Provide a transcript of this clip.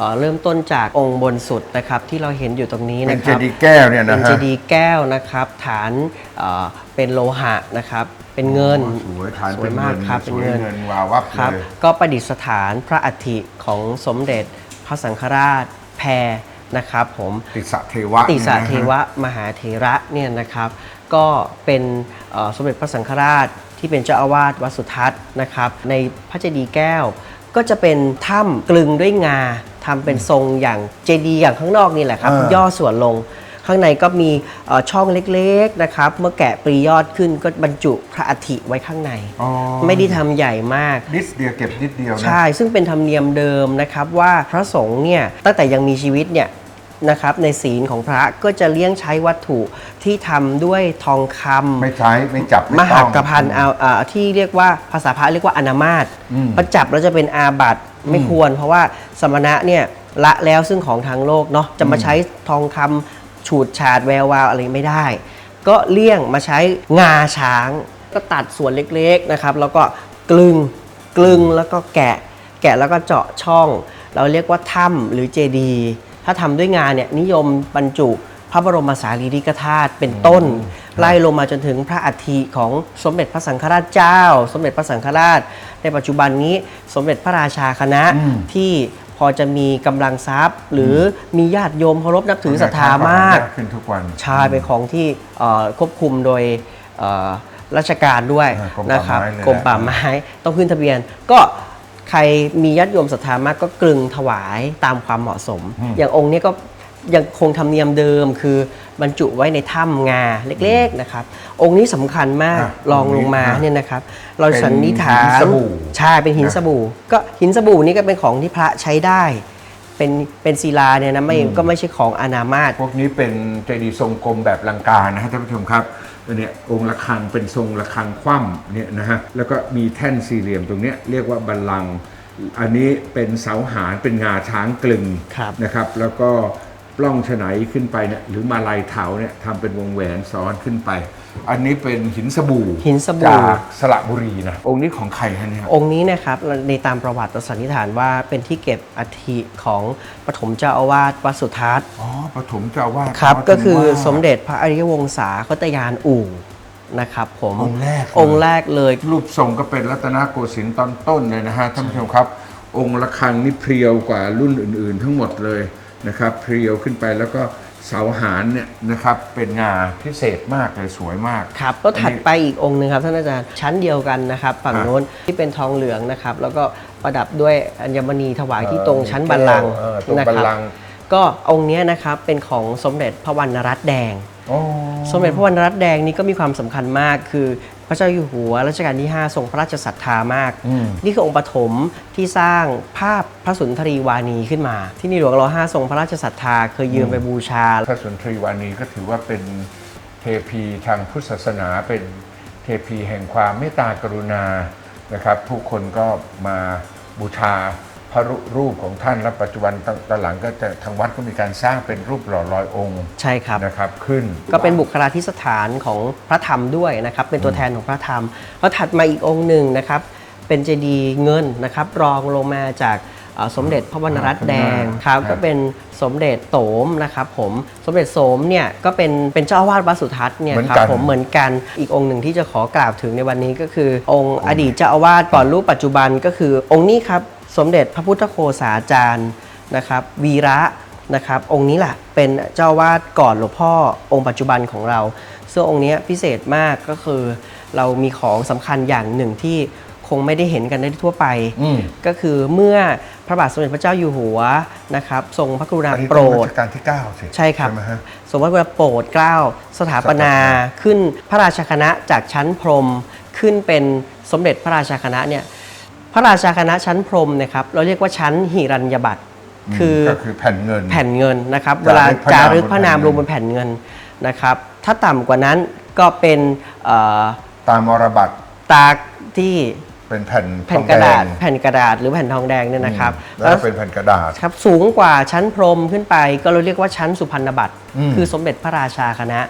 เอ่อเริ่มต้นจากองค์บนสุดนะครับที่เราเห็นอยู่ตรงนี้เป็นนะคเจรับดีย์แก้วเนี่ยเป็นะนฮะเจดีย์แก้วนะครับ ฐานเอ่อเป็นโลหะนะครับ เป็นเงินโอ้สวยฐานสเป็วยนมากเงินครับสเป็นวยเงิน เงินวาววับครับเลยก็ประดิษฐานพระอัฐิของสมเด็จพระสังฆราชแพรนะครับผมติสะเทวะติสานี่นะฮะเทวะมหาเถระเนี่ยนะครับ ก็เป็นเอ่อสมเด็จพระสังฆราชที่เป็นเจ้าอาวาสวัดสุทัศน์นะครับ ในพระเจดีย์แก้วก็จะเป็นถ้ำกลึงด้วยงา ทำเป็นทรงอย่างเจดีย์อย่างข้างนอกนี่แหละครับ อ่าย่อส่วนลง ข้างในก็มีเอ่อช่องเล็กๆนะครับ เมื่อแกะปรียอดขึ้นก็บรรจุพระอัฐิไว้ข้างใน อ๋อ ไม่ได้ทำใหญ่มาก นิดเดียวเก็บนิดเดียวนะ ใช่ ซึ่งเป็นธรรมเนียมเดิมนะครับว่าพระสงฆ์เนี่ยตั้งแต่ยังมีชีวิตเนี่ย นะครับในศีลของพระก็จะเลี้ยงใช้วัตถุที่ทำด้วยทองคำ ไม่ใช้ไม่จับมไม่หัต้องกพันธ์เอาอ่าที่เรียกว่าภาษาพระเรียกว่าอนามาตอืมพอจับแล้วจะเป็นอาบัติไม่ควร เพราะว่าสมณะเนี่ยละแล้วซึ่งของทางโลกเนาะจะมาใช้ทองคำฉูดฉาดแวววาวอะไรไม่ได้ ก็เลี่ยงมาใช้งาช้าง ก็ตัดส่วนเล็กๆนะครับ แล้วก็กลึงกลึงแล้วก็แกะ แกะแล้วก็เจาะช่อง เราเรียกว่าถ้ำหรือเจดีย์ ถ้าทำด้วยงานเนี่ยนิยมบรรจุพระบรมสารีริกธาตุเป็นต้น ไล่ลงมาจนถึงพระอัฐิของสมเด็จพระสังฆราชเจ้า สมเด็จพระสังฆราช ในปัจจุบันนี้สมเด็จพระราชาคณะอืมที่พอจะมีกำลังทรัพย์ หรือมีญาติโยมเคารพนับถือศรัทธามากขึ้นทุกวันใช่เป็นของที่เอ่อควบคุมโดยเอ่อราชการด้วยอ่ากรมป่านะครับไม้เลยนะกรมป่าไม้ต้องขึ้นทะเบียนก็ ใครมีญาติโยมศรัทธามากก็กลึงถวายตามความเหมาะสม อย่างองค์เนี้ก็ยังคงธรรมเนียมเดิมคือบรรจุไว้ในถ้ำงาเล็กๆนะครับ องค์นี้สำคัญมากอะลองลงมาองค์นี้เนี่ยนะครับ เราเป็นสันนิษฐาหินนสบู่ ใช่เป็นหินสบู่ ก็หินสบู่นี่ก็เป็นของที่พระใช้ได้ เป็นเป็นศิลาเนี่ยนะไม่ก็ไม่ใช่ของอนามาต พวกนี้เป็นเจดีย์ทรงกลมแบบลังกานะฮะท่านผู้ชมครับตัวเนี่ยองค์ระฆังเป็นทรงระฆังคว่ำเนี่ยนะฮะแล้วก็มีแท่นสี่เหลี่ยมตรงเนี้ยเรียกว่าบัลลังก์อันนี้เป็นเสาหารเป็นงาช้างกลึงครับนะครับ แล้วก็ป ล้องฉไนขึ้นไปเนี่ยหรือมาลายเถาเนี่ยทำเป็นวงแหวนซ้อนขึ้นไป อันนี้เป็นหินสบู่หินสบู่ จากสระบุรีนะองค์นี้ของใครฮะเนี่ยองค์นี้นะครับในตามประวัติเราสันนิษฐานว่าเป็นที่เก็บอัฐิของปฐมเจ้าอาวาสวัดสุทัศน์อ๋อปฐมเจ้าอาวาสครับอ๋อก็คือถึงว่าสมเด็จพระอริยวงศาคตยานอู่นะครับผมองค์แรกเลยองค์แรกเลย รูปทรงก็เป็นรัตนโกสินทร์ตอนต้นเลยนะฮะท่านผู้ชมครับ องค์ระฆังนี่เพรียวกว่ารุ่นอื่น ๆ ทั้งหมดเลย นะครับเพรียวขึ้นไปแล้วก็เสาหารเนี่ยนะครับเป็นงาพิเศษมากเลยสวยมากครับก็ถัดอันนี้ไปอีกองค์หนึ่งครับท่านอาจารย์ชั้นเดียวกันนะครับฝั่งอะโน้นที่เป็นทองเหลืองนะครับ แล้วก็ประดับด้วยอัญมณีถวายที่ตรงชั้นบัลลังก์เออตรงนะบัลครับลังก์ก็องค์เนี้ยนะครับเป็นของสมเด็จพระวรรณรัตน์แดงอ๋อสมเด็จพระวรรณรัตน์แดงนี่ก็มีความสำคัญมากคือ พระเจ้าอยู่หัวรัชกาลที่ 5 ทรงพระราชศรัทธามากอืมนี่คือองค์ปฐมที่สร้างภาพพระสุนทรีวานีขึ้นมา ที่ในหลวงรห้าทรงพระราชศรัทธาเคยยืมไปบูชา พระสุนทรีวานีก็ถือว่าเป็นเทพีทางพุทธศาสนาเป็นเทพีแห่งความเมตตากรุณานะครับ ผู้คนก็มาบูชา พระรูปของท่านและปัจจุบันตอนหลังก็จะทางวัดก็มีการสร้างเป็นรูปหล่อลอยองค์ใช่ครับนะครับขึ้น ก็เป็นบุคลาธิสถานของพระธรรมด้วยนะครับ เป็นตัวแทนของพระธรรมแล้วถัดมาอีกองค์หนึ่งนะครับ เป็นเจดีย์เงินนะครับ รองลงมาจากเอ่อสมเด็จพระวรรณรัตน์แดงครับก็เป็นสมเด็จโสมนะครับผมสมเด็จโสมเนี่ยก็เป็นเป็นเจ้าอาวาสวัดสุทัศน์เนี่ยเหมือนครักันผมเหมือนกันอีกองค์หนึ่งที่จะขอกล่าวถึงในวันนี้ก็คือ องค์อดีตเจ้าอาวาสก่อนรูปปัจจุบันก็คือองค์นี้ครับ สมเด็จพระพุทธโฆษาจารย์นะครับวีระนะครับองค์นี้แหละเป็นเจ้าอาวาสก่อนหลวงพ่อองค์ปัจจุบันของเราซึ่งองค์เนี้ยพิเศษมากก็คือ เรามีของสำคัญอย่างหนึ่งที่คงไม่ได้เห็นกันได้ทั่วไปอืมก็คือเมื่อพระบาทสมเด็จพระเจ้าอยู่หัวนะครับทรงพระกรุณาอันนี้โปรต้องดรัชกาลที่9สิใช่ครับใช่ไหมฮะสมมติว่าโปรดเกล้าสถาปนาสถาปนาขึ้นพระราชคณะจากชั้นพรหมขึ้นเป็นสมเด็จพระราชาคณะเนี่ย พระราชาคณะชั้นพรหมเนะครับเราเรียกว่าชั้นหิรัญญบัตรคือก็คือแผ่นเงินแผ่นเงินนะครับจารึกเวลาพระนามจารึกพระนามบนแผ่นเงินลงบนแผ่นเงินนะครับ ถ้าต่ำกว่านั้นก็เป็นเอ่อตามมรบัตรตากที่เป็นแผ่นแผ่นทองกระดาษแงแผ่นกระดาษหรือแผ่นทองแดงเนี่ยนะครับ แล้วก็เป็นแผ่นกระดาษครับสูงกว่าชั้นพรหมขึ้นไป ก็เราเรียกว่าชั้นสุพรรณบัตรอืมคือสมเด็จพระราชาคณะ